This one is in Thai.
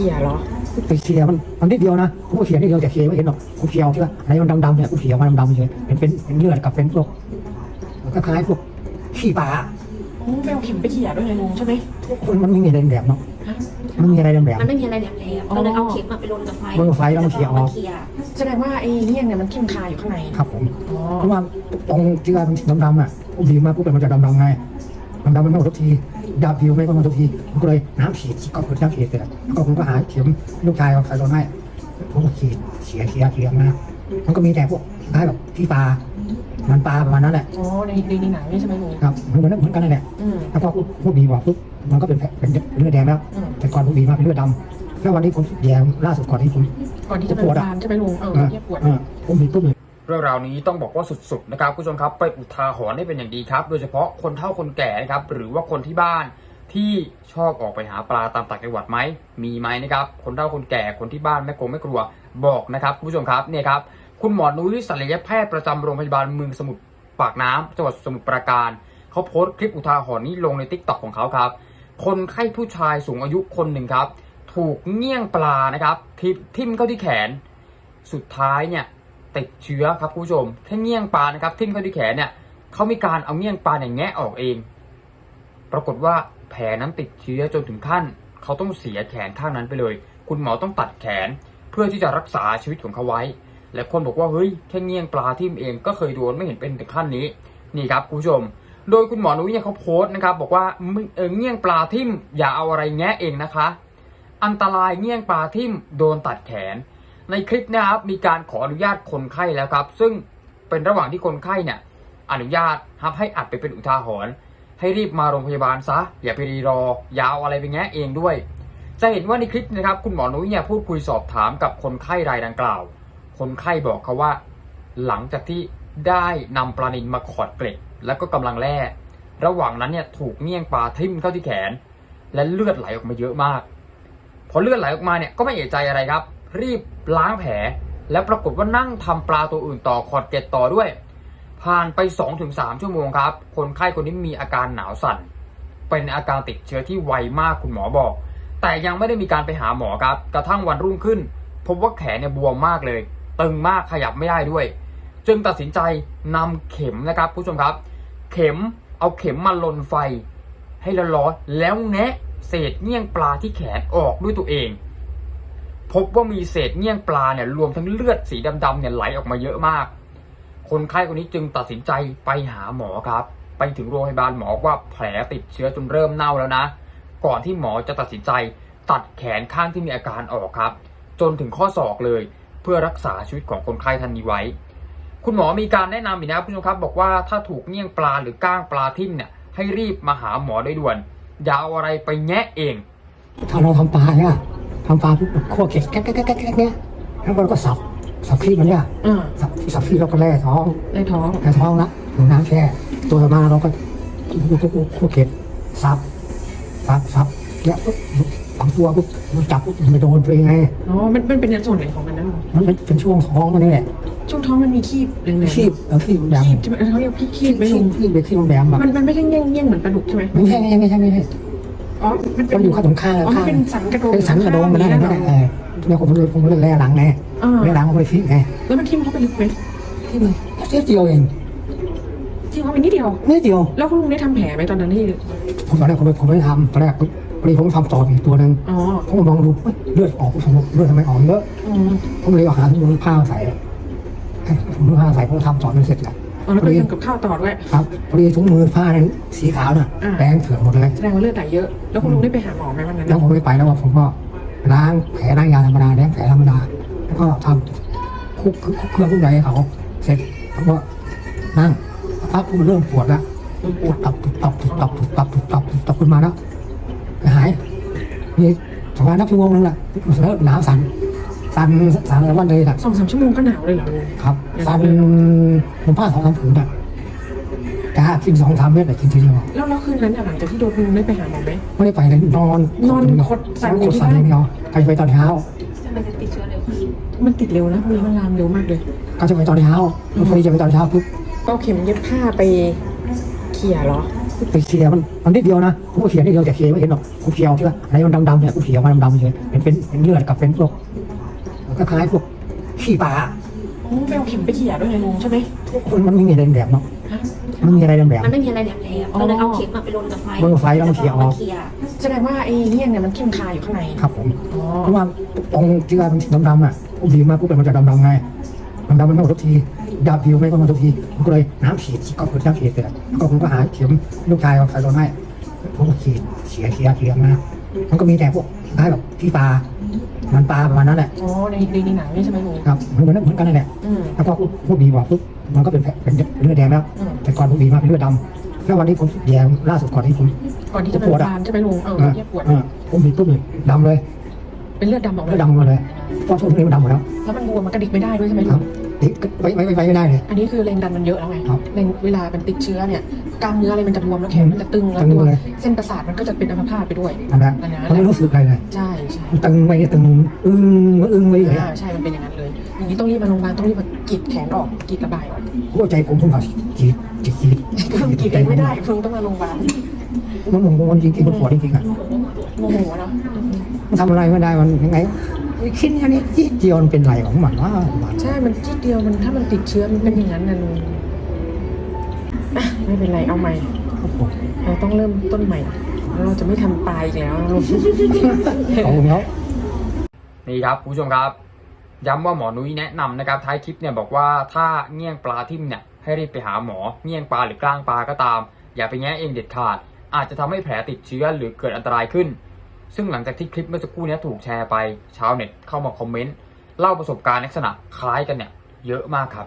ขี่ยเหรอไปเคลียร์มันมันนิดเดียวนะผมก็เคลียร์นิดเดียวแต่เคลียร์ไม่เห็นหรอกผมเคลียร์เอาที่ว่าอะไรมันดำๆเนี่ยผมเคลียร์มาดำๆเฉยเป็นเป็นเป็นเลือดกับเป็นพวกมันก็คล้ายพวกขี้ปลาโอ้ไปเอาเข็มไปขี่ยด้วยไงลุงใช่ไหมมันมันไม่มีอะไรแหลมๆเนาะมันมีอะไรแหลมมันไม่มีอะไรแหลมๆก็เลยเอาเข็มมาไปลนกับไฟลนกับไฟแล้วมันเขี่ยออกเขี่ยแสดงว่าไอ้เนี่ยเนี่ยมันเข้มคาอยู่ข้างในๆครับผมอ๋อเพราะว่าตรงที่ว่ามันดำๆอะผมดีมากปุ๊บมันจะดำๆไง ดำๆมันไม่หมดทุกทีดาบผิวไม่ก็หมดทุกทีผมก็เลยน้ำฉีดก็คือน้ำฉีดเสร็จแล้วก็ผมก็หาเข็มลูกชายเอาใส่ลงให้ผมก็ฉีดเฉียเฉียเฉียมามันก็มีแต่พวกคล้ายแบบที่ปลามันปลาประมาณนั้นแหละอ๋อในในในหนังนี่ใช่ไหมลุงครับเหมือนกันเหมือนกันนั่นแหละอืมแล้วพอพวกบีบอกปุ๊บมันก็เป็นแผลเป็นเลือดแดงแล้วอืมแต่ก่อนพวกบีมาเป็นเลือดดำแล้ววันนี้ผมแยงล่าสุดก่อนที่ผมก่อนที่จะเป็นฟานใช่ไหมลุงเออเออเนี่ยปวดเออผมบีปุ๊บเลย เรื่องราวนี้ต้องบอกว่าสุดๆนะครับคุณผู้ชมครับเป็นอุทาหรณ์ได้เป็นอย่างดีครับ โดยเฉพาะคนเฒ่าคนแก่นะครับหรือว่าคนที่บ้านที่ชอบออกไปหาปลาตามต่างจังหวัดไหมมีไหมนะครับคนเฒ่าคนแก่คนที่บ้านไม่กลัวไม่กลัวบอกนะครับคุณผู้ชมครับเนี่ยครับคุณหมอนุ้ยศัลยแพทย์ประจำโรงพยาบาลเมืองสมุทรปากน้ำจังหวัดสมุทรปราการเขาโพสต์คลิปอุทาหรณ์นี้ลงในทิกตอกของเขาครับ คนไข้ผู้ชายสูงอายุคนหนึ่งครับ ถูกเงี้ยงปลานะครับทิทิ่มเข้าที่แขน สุดท้ายเนี่ย ติดเชื้อครับคุณผู้ชมแค่เงี้ยงปลานะครับทิ่มเข้าที่แขนเนี่ยเขามีการเอาเงี้ยงปลาเนี่ยแงะออกเอง ปรากฏว่าแผลนั้นติดเชื้อจนถึงขั้นเขาต้องเสียแขนข้างนั้นไปเลย คุณหมอต้องตัดแขนเพื่อที่จะรักษาชีวิตของเขาไว้ และคนบอกว่าเฮ้ยแค่เงี้ยงปลาทิ่มเองก็เคยโดนไม่เห็นเป็นถึงขั้นนี้นี่ครับคุณผู้ชม โดยคุณหมอนุ้ยเนี่ยเขาโพสต์นะครับบอกว่าเออเงี้ยงปลาทิ่มอย่าเอาอะไรแงะเองนะคะ อันตรายเงี้ยงปลาทิ่มโดนตัดแขน ในคลิปนะครับมีการขออนุญาตคนไข้แล้วครับ ซึ่งเป็นระหว่างที่คนไข้เนี่ยอนุญาตครับให้อัดไปเป็นอุทาหรณ์ให้รีบมาโรงพยาบาลซะ อย่าไปรีรอยาวอะไรไปแงะเองด้วย จะเห็นว่าในคลิปนะครับ คุณหมอนุ้ยเนี่ยพูดคุยสอบถามกับคนไข้รายดังกล่าว คนไข้บอกเขาว่า หลังจากที่ได้นำปลานิลมาขอดเกล็ด แล้วก็กำลังแล่ระหว่างนั้นเนี่ยถูกเงี้ยงปลาทิ่มเข้าที่แขน และเลือดไหลออกมาเยอะมาก พอเลือดไหลออกมาเนี่ยก็ไม่เอะใจอะไรครับ รีบล้างแผล แล้วปรากฏว่านั่งทำปลาตัวอื่นต่อขอดเกล็ดต่อด้วย ผ่านไป 2-3 ชั่วโมงครับ คนไข้คนนี้มีอาการหนาวสั่น เป็นอาการติดเชื้อที่ไวมากคุณหมอบอก แต่ยังไม่ได้มีการไปหาหมอครับ กระทั่งวันรุ่งขึ้น พบว่าแขนเนี่ยบวมมากเลย ตึงมากขยับไม่ได้ด้วย จึงตัดสินใจนำเข็มนะครับ ผู้ชมครับ เข็มเอาเข็มมาลนไฟ ให้ร้อนๆแล้วแนะเศษเงี้ยงปลาที่แขนออกด้วยตัวเอง พบว่ามีเศษเงี้ยงปลาเนี่ยรวมทั้งเลือดสีดำๆเนี่ยไหลออกมาเยอะมาก คนไข้คนนี้จึงตัดสินใจไปหาหมอครับ ไปถึงโรงพยาบาลหมอว่าแผลติดเชื้อจนเริ่มเน่าแล้วนะ ก่อนที่หมอจะตัดสินใจตัดแขนข้างที่มีอาการออกครับ จนถึงข้อศอกเลย เพื่อรักษาชีวิตของคนไข้ท่านนี้ไว้ คุณหมอมีการแนะนำอีกนะคุณผู้ชมครับ บอกว่าถ้าถูกเงี้ยงปลาหรือก้างปลาทิ่มเนี่ยให้รีบมาหาหมอโดยด่วน อย่าเอาอะไรไปแงะเองถ้าเราทำปลาเนี่ย ทำปลาปุ๊บคั่วเกล็ดแก๊กแก๊กแก๊กแก๊กเนี่ยแล้วเราก็สับสับขี้มันเนี่ยอ่าสับสับขี้เราก็แล่ท้องในท้อง แล่ท้องละหนูน้ำแช่ตัวมาเราก็คั่วเกล็ดสับสับสับเนี่ยปุ๊บบางตัวปุ๊บมันจับปุ๊บมันไปโดนตัวเองไงอ๋อ มันมันเป็นในส่วนไหนของมันนะลุงมันเป็นช่วงท้องมันนี่แหละช่วงท้องมันมีคีบแดงๆขี้เอาขี้แดงคีบใช่ไหมเขาเรียกพี่คีบไหมขี้ลุงขี้เป็นขี้มันแดงแบบมันมันไม่ใช่เงี้ยงเงี้ยงเหมือนปลาดุกใช่ไหมไม่ใช่ไม่ใช่ไม่ใช่ไม่ใช่ อ๋อมันเป็มันนอยู่ข้างตรงข้างอ๋อมันข้างเป็นสันกระโดงเป็นสันกระโดงมันได้ข้างไม่ได้นี้เออเนี่ยผมเลยผมเลยแล่หลังไงอ่าแล่หลังผมไปฟิกไงแล้วมันทิ่มเข้าไปลึกไหมที่มันเสียเดียวเองทิ่มเข้าไปนิดเดียว นิดเดียว แล้วคุณลุงได้ทำแผลไหมตอนนั้นที่ ผมตอนแรกผมไม่ผมไม่ได้ทำตอนแรกปุ๊บพอดีผมทำต่ออีกตัวหนึ่งอ๋อผมก็มองดูเฮ้ยเลือดออกผมบอกเลือดทำไมออกเยอะ อ๋อผมเลยเอาหาถุงมือผ้าใส่ให้ถุงมือผ้าใส่ผมก็ทำต่อจนเสร็จแหละ อ๋อแล้วก็ทำกับข้าวต่อด้วย ครับพอดีถุงมือผ้านั้นสีขาวน่ะอ่า แดงเถื่อนหมดเลยแสดงว่าเลือดไหลเยอะ แล้วคุณลุงได้ไปหาหมอไหมวันนั้นแล้วน่ะผมไม่ไปแล้วว่าผมก็ล้างแผลล้างยาธรรมดาแล้งแผลธรรมดาแล้วก็ทำคุกคุกเครื่องทุกอย่างให้เขาเสร็จผมก็นั่งพักผมเริ่มปวดแล้วปวดตับตุบตับตุบตับตุบตับตุบตับตุบตับขึ้นมาแล้วหายมีประมาณนับชั่วโมงนึงแหละแล้วหนาวสั่น สั่นสั่นอะไรวันเลยนะสองสามชั่วโมงก็หนาวเลยเหรอลุงครับสั่นผมผ้าสองสามผืนอะแต่ถ้ากินสองสามเม็ดแต่กินทีเดียวแล้วแล้วคืนนั้นน่ะหลังจากที่โดนคุณลุงได้ไปหาหมอไหมไม่ได้ไปเลยนอนนอนคดสั่นอยู่คดที่สั่นบ้านอย่างเดียวใครจะไปตอนเช้ามันจะติดเชื้อเร็วมันติดเร็วนะมีมันลามเร็วมากเลยเขาจะไปตอนเช้าพอดีจะไปตอนเช้าปุ๊บก็เอาเข็มเย็บผ้าไปเขี่ยเหรอไปเคลียร์มันมันนิดเดียวนะผมก็เคลียร์นิดเดียวแต่เคลียร์ไม่เห็นหรอกผมเคลียร์ที่ว่าอะไรมันดำๆเนี่ยผมเคลียร์มาดำๆเฉยเป็นเป็นเป็นเลือดกับเป็นพวก ก็คล้ายพวกขี้ปลาโอ้ไปเอาเข็มไปเขี่ยด้วยไงลุงใช่ไหมมันมันไม่มีอะไรแดงๆเนาะฮะมันมีอะไรแดงมันไม่มีอะไรแหลมๆก็เลยเอาเข็มมาไปลนกับไฟๆเมื่อไฟแล้วมันเคลียร์ออกเคลียร์แสดงว่าไอ้เงี้ยเนี่ยมันเข้มคายอยู่ข้างในครับผมอ๋อเพราะว่าตรงที่ว่ามันดำๆอะผมดีมาปุ๊บมันจะดำๆไงดำๆมันไม่หมดทุกทีดาบผิวไม่ก็มาทุกทีผมก็เลยน้ำฉีดก็คือน้ำฉีดเสร็จแล้วก็ผมก็หาเข็มลูกชายเอาใส่ลงให้ผมก็ฉีดเสียเสียเสียมามันก็มีแต่พวกคล้ายแบบที่ปลา มันปลาประมาณนั้นแหละอ๋อในในในหนังนี่ใช่ไหมลุงครับเหมือนเหมือนกันนั่นแหละอืม แล้วก็พวกพวกบีบอกปุ๊บมันก็เป็นแผลเป็นเลือดแดงแล้ว อืม แต่ก่อนพวกบีมาเป็นเลือดดำแล้ววันนี้ผมแดงล่าสุดก่อนที่ผม ก่อนที่จะเป็นบานใช่ไหมลุงเออเออเยี่ยปวด เออผมบีปุ๊บเลยดำเลยเป็นเลือดดำออกเลืมาอดดำมาเลยเพราะช่วงนี้มันดำหมดแล้วแล้วมันบวมมันกระดิกไม่ได้ด้วยใช่ไหมคลุรับงเด็กไว้ไว้ไว้ไว้ไม่ได้เลย อันนี้คือแรงดันมันเยอะแล้วไงครับ แรงเวลามันติดเชื้อเนี่ย กล้ามเนื้ออะไรมันจะบวมแล้วแขนมันจะตึงแล้วตึงตัวเลย เส้นประสาทมันก็จะเป็นอัมพาตไปด้วยนั่นแหละอันนั้นมันไม่รู้สึกอะไรเลยใช่ใช่มันตึงไว้ตึงอึ้งอึ้งไว้อย่างเงี้อ่ายใช่มันเป็นอย่างนั้นเลย อย่างนี้ต้องรีบมาโรงพยาบาลต้องรีบมากรีดแขนออกกรีดระบายออกหัวใจผมผมก็จีดจีดจีดกรีดเองไม่ได้เพิ่งต้องมาโรงพยาบาลมันมันมันจริงๆมันปวดจริงๆอะโมโหเนาะมันทำอะไรไม่ได้มันยังไงคิดอันนี้จีดเดียวมันเป็นไรของมันวะมัน ใช่มันทีเดียวมันถ้ามันติดเชื้อมันเป็นอย่างนั้นนะลุง อะไม่เป็นไรเอาใหม่ เราต้องเริ่มต้นใหม่ เราจะไม่ทำตายอีกแล้วนะลุงเอาแล้วนี่ครับคุณผู้ชมครับ ย้ำว่าหมอนุ้ยแนะนำนะครับท้ายคลิปเนี่ยบอกว่าถ้าเงี้ยงปลาทิ่มเนี่ยให้รีบไปหาหมอเงี้ยงปลาหรือกล้างปลาก็ตาม อย่าไปแง่เองเด็ดขาด อาจจะทำให้แผลติดเชื้อหรือเกิดอันตรายขึ้น ซึ่งหลังจากที่คลิปเมื่อสักครู่เนี้ถูกแชร์ไปชาวเน็ตเข้ามาคอมเมนต์เล่าประสบการณ์ลักษณะคล้ายกันเนี่ยเยอะมากครับ